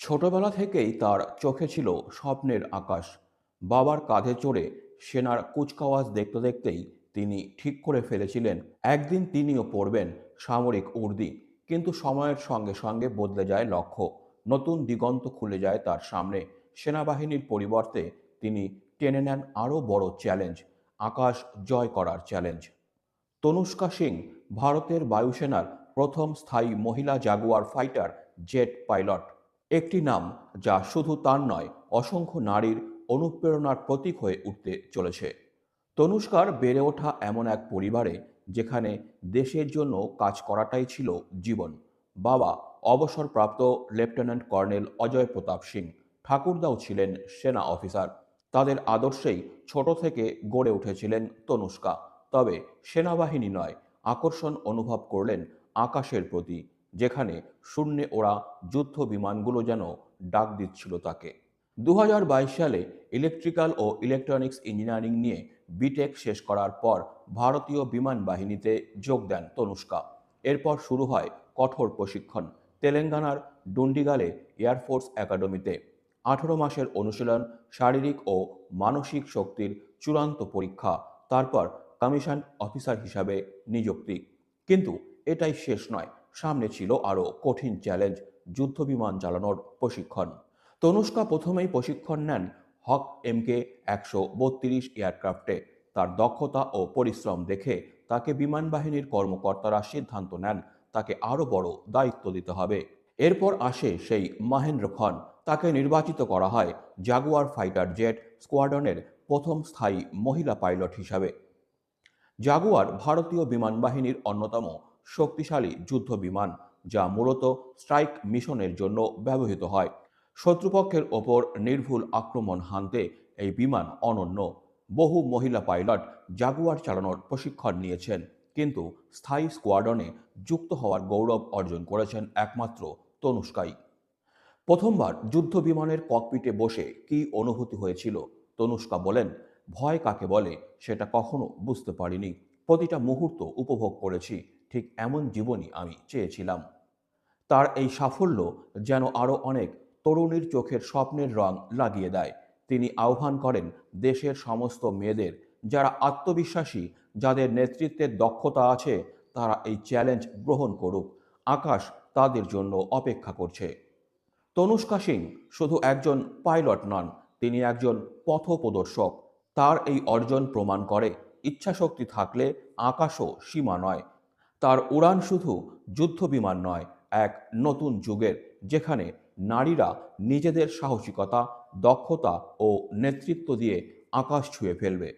ছোটবেলা থেকেই তার চোখে ছিল স্বপ্নের আকাশ। বাবার কাঁধে চড়ে সেনার কুচকাওয়াজ দেখতে দেখতেই তিনি ঠিক করে ফেলেছিলেন, একদিন তিনিও পড়বেন সামরিক উর্দি। কিন্তু সময়ের সঙ্গে সঙ্গে বদলে যায় লক্ষ্য, নতুন দিগন্ত খুলে যায় তার সামনে। সেনাবাহিনীর পরিবর্তে তিনি টেনে নেন আরও বড় চ্যালেঞ্জ, আকাশ জয় করার চ্যালেঞ্জ। তনুষ্কা সিং, ভারতের বায়ুসেনার প্রথম স্থায়ী মহিলা জাগুয়ার ফাইটার জেট পাইলট। একটি নাম যা শুধু তার নয়, অসংখ্য নারীর অনুপ্রেরণার প্রতীক হয়ে উঠতে চলেছে। তনুষ্কার বেড়ে ওঠা এমন এক পরিবারে যেখানে দেশের জন্য কাজ করাটাই ছিল জীবন। বাবা অবসরপ্রাপ্ত লেফটেন্যান্ট কর্নেল অজয় প্রতাপ সিং, ঠাকুরদাও ছিলেন সেনা অফিসার। তাদের আদর্শেই ছোট থেকে গড়ে উঠেছিলেন তনুষ্কা। তবে সেনাবাহিনী নয়, আকর্ষণ অনুভব করলেন আকাশের প্রতি। যেখানে শূন্যে ওরা যুদ্ধ বিমানগুলো যেন ডাক দিচ্ছিল তাকে। দু হাজার বাইশ সালে ইলেকট্রিক্যাল ও ইলেকট্রনিক্স ইঞ্জিনিয়ারিং নিয়ে বিটেক শেষ করার পর ভারতীয় বিমান বাহিনীতে যোগ দেন তনুষ্কা। এরপর শুরু হয় কঠোর প্রশিক্ষণ। তেলেঙ্গানার ডুন্ডিগালে এয়ারফোর্স একাডেমিতে আঠেরো মাসের অনুশীলন, শারীরিক ও মানসিক শক্তির চূড়ান্ত পরীক্ষা, তারপর কমিশন অফিসার হিসাবে নিযুক্তি। কিন্তু এটাই শেষ নয়। সামনে ছিল আরও কঠিন চ্যালেঞ্জ, যুদ্ধবিমান চালানোর প্রশিক্ষণ। তনুষ্কা প্রথমেই প্রশিক্ষণ নেন হক এমকে একশো বত্রিশ এয়ারক্রাফটে। তার দক্ষতা ও পরিশ্রম দেখে তাকে বিমান বাহিনীর কর্মকর্তারা সিদ্ধান্ত নেন তাকে আরও বড় দায়িত্ব দিতে হবে। এরপর আসে সেই মাহেন্দ্র খন তাকে নির্বাচিত করা হয় জাগুয়ার ফাইটার জেট স্কোয়াড্রনের প্রথম স্থায়ী মহিলা পাইলট হিসাবে। জাগুয়ার ভারতীয় বিমান বাহিনীর অন্যতম শক্তিশালী যুদ্ধ বিমান, যা মূলত স্ট্রাইক মিশনের জন্য ব্যবহৃত হয়। শত্রুপক্ষের ওপর নির্ভুল আক্রমণ হানতে এই বিমান অনন্য। বহু মহিলা পাইলট জাগুয়ার চালানোর প্রশিক্ষণ নিয়েছেন, কিন্তু স্থায়ী স্কোয়াডনে যুক্ত হওয়ার গৌরব অর্জন করেছেন একমাত্র তনুষ্কাই। প্রথমবার যুদ্ধ বিমানের ককপিটে বসে কী অনুভূতি হয়েছিল? তনুষ্কা বলেন, ভয় কাকে বলে সেটা কখনো বুঝতে পারিনি। প্রতিটা মুহূর্ত উপভোগ করেছি, ঠিক এমন জীবনই আমি চেয়েছিলাম। তার এই সাফল্য যেন আরও অনেক তরুণীর চোখের স্বপ্নের রং লাগিয়ে দেয়। তিনি আহ্বান করেন দেশের সমস্ত মেয়েদের, যারা আত্মবিশ্বাসী, যাদের নেতৃত্বের দক্ষতা আছে, তারা এই চ্যালেঞ্জ গ্রহণ করুক। আকাশ তাদের জন্য অপেক্ষা করছে। তনুষ্কা সিং শুধু একজন পাইলট নন, তিনি একজন পথপ্রদর্শক। তার এই অর্জন প্রমাণ করে ইচ্ছাশক্তি থাকলে আকাশও সীমা নয়। তার উড়ান শুধু যুদ্ধবিমান নয়, এক নতুন যুগের, যেখানে নারীরা নিজেদের সাহসিকতা, দক্ষতা ও নেতৃত্ব দিয়ে আকাশ ছুঁয়ে ফেলবে।